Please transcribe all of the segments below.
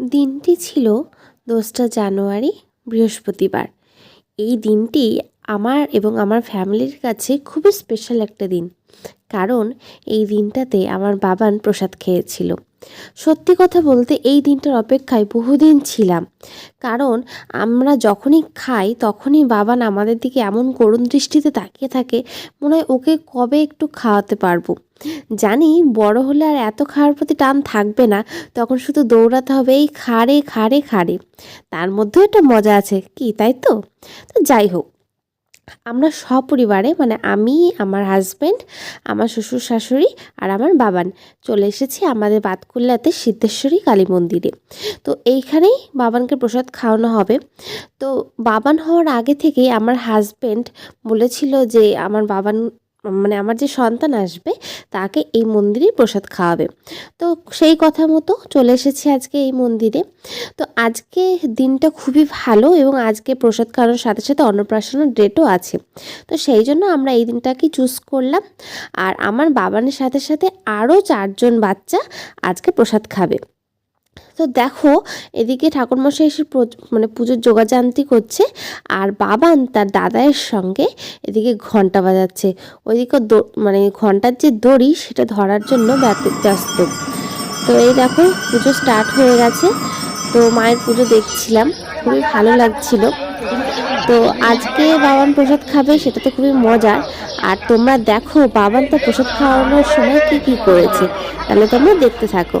দিনটি ছিল দোসরা জানুয়ারি, বৃহস্পতিবার। এই দিনটি আমার এবং আমার ফ্যামিলির কাছে খুবই স্পেশাল একটা দিন। কারণ এই দিনটাতে আমার বাবান প্রসাদ খেয়েছিল। সত্যি কথা বলতে এই দিনটার অপেক্ষায় বহুদিন ছিলাম। কারণ আমরা যখনই খাই, তখনই বাবান আমাদের দিকে এমন করুণ দৃষ্টিতে তাকিয়ে থাকে, মনে হয় ওকে কবে একটু খাওয়াতে পারব। জানি বড় হলে আর এত খাওয়ার প্রতি টান থাকবে না, তখন শুধু দৌড়াতে হবে, এই খাড়ে খাড়ে খাড়ে তার মধ্যেও একটা মজা আছে, কি তাই তো? তো যাই হোক আমরা সপরিবারে মানে আমি, আমার হাজব্যান্ড আমার শ্বশুর শাশুড়ি আর আমার বাবান চলে এসেছি আমাদের বাতকুল্লাতে সিদ্ধেশ্বরী কালী মন্দিরে। তো এইখানেই বাবানকে প্রসাদ খাওয়ানো হবে। তো বাবান হওয়ার আগে থেকেই আমার হাজব্যান্ড বলেছিল যে, আমার বাবান মানে আমার যে সন্তান আসবে, তাকে এই মন্দিরেই প্রসাদ খাওয়াবে। তো সেই কথা মতো চলে এসেছি আজকে এই মন্দিরে। তো আজকে দিনটা খুবই ভালো এবং আজকে প্রসাদ খাওয়ানোর সাথে সাথে অন্নপ্রাশনের ডেটও আছে। তো সেই জন্য আমরা এই দিনটাকেই চুজ করলাম। আর আমার বাবানের সাথে সাথে আরও চারজন বাচ্চা আজকে প্রসাদ খাবে। তো দেখো, এদিকে ঠাকুরমশাই এসে মানে পুজোর যোগাযান্তি করছে, আর বাবান তার দাদায়ের সঙ্গে এদিকে ঘণ্টা বাজাচ্ছে। ওইদিকে মানে ঘণ্টার যে দড়ি, সেটা ধরার জন্য ব্যস্ত। তো এই দেখো, পুজো স্টার্ট হয়ে গেছে। তো মায়ের পুজো দেখছিলাম, খুবই ভালো লাগছিল। তো আজকে বাবান প্রসাদ খাবে, সেটা তো খুবই মজার। আর তোমরা দেখো, বাবান তো প্রসাদ খাওয়ানোর সময় কি কি করেছে, তাহলে তোমরা দেখতে থাকো।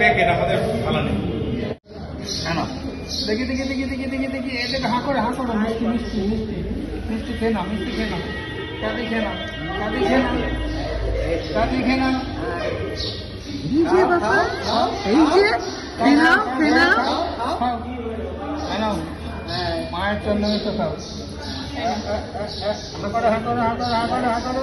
প্যাকেট আমাদের ফালা নেই। কেন? দেখি দেখি দেখি দেখি দেখি দেখি এটাকে হাঁ করে হাঁ করে। মিষ্টি মিষ্টি মিষ্টি। মিষ্টি খেয়ে নাও মিষ্টি খেয়ে নাও। কাদি খেয়ে নাও কাদি খেয়ে নাও কাদি খেয়ে নাও। এই যে বাবা এই মায়ের জন্য তো খাও। হাঁ করো হাঁ করো হাঁ করো হাঁ করো হাঁ করো।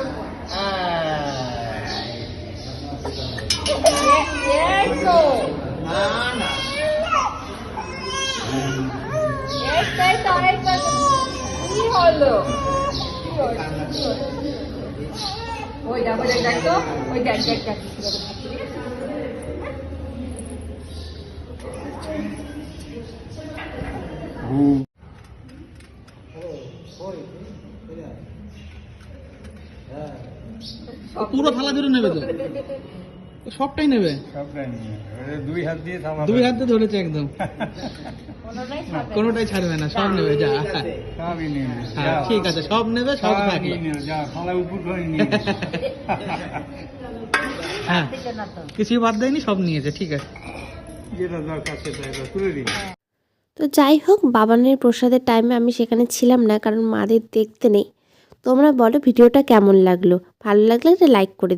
পুরো থালা ধরে নেবে তো? সবটাই নেবে? সবটাই দুই হাত দিয়ে থামা দুই হাতে ধরেছে একদম। কোনোটাই ছাড়বে না। সব নেবে যা। সবই। হ্যাঁ। ঠিক আছে সব নেবে সব সব থাকবে নিয়ে নে, উপর করে নিয়ে হ্যাঁ। কিছুই বাদ দেয়নি সব নিয়েছে ঠিক আছে। যেটা দরকার সেটা এবার তুলে দিন। তো যাই হোক বাবানের প্রসাদের টাইমে আমি সেখানে ছিলাম না কারণ মাদের দেখতে নেই। তোমরা বলো ভিডিওটা কেমন লাগল? ভালো লাগলে একটা লাইক করে